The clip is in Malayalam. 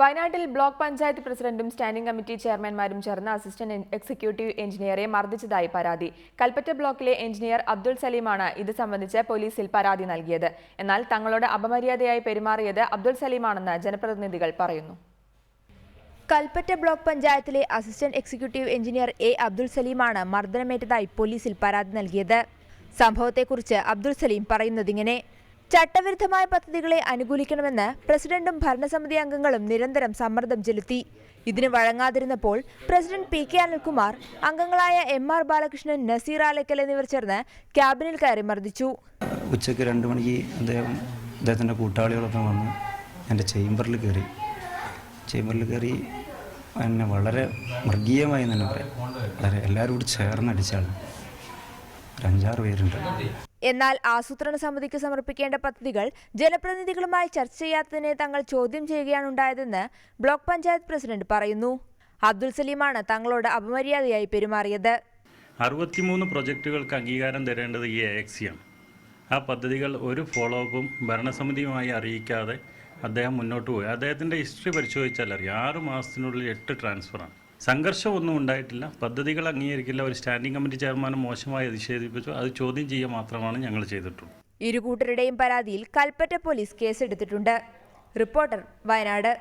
വയനാട്ടിൽ ബ്ലോക്ക് പഞ്ചായത്ത് പ്രസിഡന്റും സ്റ്റാൻഡിംഗ് കമ്മിറ്റി ചെയർമാൻമാരും ചേർന്ന് അസിസ്റ്റന്റ് എക്സിക്യൂട്ടീവ് എഞ്ചിനീയറെ മർദ്ദിച്ചതായി പരാതി. കൽപ്പറ്റ ബ്ലോക്കിലെ എഞ്ചിനീയർ അബ്ദുൾ സലീമാണ് ഇത് സംബന്ധിച്ച് പോലീസിൽ പരാതി നൽകിയത്. എന്നാൽ തങ്ങളോട് അപമര്യാദയായി പെരുമാറിയത് അബ്ദുൾ സലീമാണെന്ന് ജനപ്രതിനിധികൾ പറയുന്നു. കൽപ്പറ്റ ബ്ലോക്ക് പഞ്ചായത്തിലെ assistant executive engineer A Abdul സലീമാണ് മർദ്ദനമേറ്റതായി പോലീസിൽ പരാതി നൽകിയത്. സംഭവത്തെക്കുറിച്ച് അബ്ദുൾ സലീം പറയുന്നതിങ്ങനെ ചട്ടവിരുദ്ധമായ പദ്ധതികളെ അനുകൂലിക്കണമെന്ന് പ്രസിഡന്റും ഭരണസമിതി അംഗങ്ങളും നിരന്തരം സമ്മർദ്ദം ചെലുത്തി. ഇതിന് വഴങ്ങാതിരുന്നപ്പോൾ പ്രസിഡന്റ് പി കെ അനിൽകുമാർ അംഗങ്ങളായ എം ആർ ബാലകൃഷ്ണൻ നസീർ ആലക്കൽ എന്നിവർ ചേർന്ന് ക്യാബിനിൽ കയറി മർദ്ദിച്ചു. ഉച്ചയ്ക്ക് രണ്ട് മണിക്ക് അദ്ദേഹം അദ്ദേഹത്തിന്റെ കൂട്ടാളികളൊക്കെ വന്ന് എന്റെ ചേംബറിൽ കയറി. ചേംബറിൽ കയറി എന്നെ വളരെ മൃഗീയമായി തന്നെ പറയാം. വളരെ എല്ലാവരും കൂടി ചേർന്നടിച്ചാണ്. ഒരു അഞ്ചാറ് പേരുണ്ട്. എന്നാൽ ആസൂത്രണ സമിതിക്ക് സമർപ്പിക്കേണ്ട പദ്ധതികൾ ജനപ്രതിനിധികളുമായി ചർച്ച ചെയ്യാത്തതിനെ തങ്ങൾ ചോദ്യം ചെയ്യുകയാണുണ്ടായതെന്ന് ബ്ലോക്ക് പഞ്ചായത്ത് പ്രസിഡന്റ് പറയുന്നു. അബ്ദുൽ സലീമാണ് തങ്ങളോട് അപമര്യാദയായി പെരുമാറിയത്. അറുപത്തിമൂന്ന് പ്രൊജക്റ്റുകൾക്ക് അംഗീകാരം തരേണ്ടത് ഈ എക്സിയാണ് ആ പദ്ധതികൾ ഒരു ഫോളോ അപ്പും ഭരണസമിതിയുമായി അറിയിക്കാതെ അദ്ദേഹം മുന്നോട്ട് പോയി. അദ്ദേഹത്തിന്റെ ഹിസ്റ്ററി പരിശോധിച്ചാൽ അറിയാം ആറ് മാസത്തിനുള്ളിൽ എട്ട് ട്രാൻസ്ഫറാണ്. സംഘർഷമൊന്നും ഉണ്ടായിട്ടില്ല. പദ്ധതികൾ അംഗീകരിക്കില്ല. ഒരു സ്റ്റാൻഡിംഗ് കമ്മിറ്റി ചെയർമാൻ മോശമായി അധിക്ഷേപിച്ചു അത് ചോദ്യം ചെയ്യുക മാത്രമാണ് ഞങ്ങൾ ചെയ്തിട്ടുള്ളൂ ഇരുകൂട്ടരുടെയും പരാതിയിൽ കൽപ്പറ്റ പോലീസ് കേസെടുത്തിട്ടുണ്ട്. റിപ്പോർട്ടർ വയനാട്.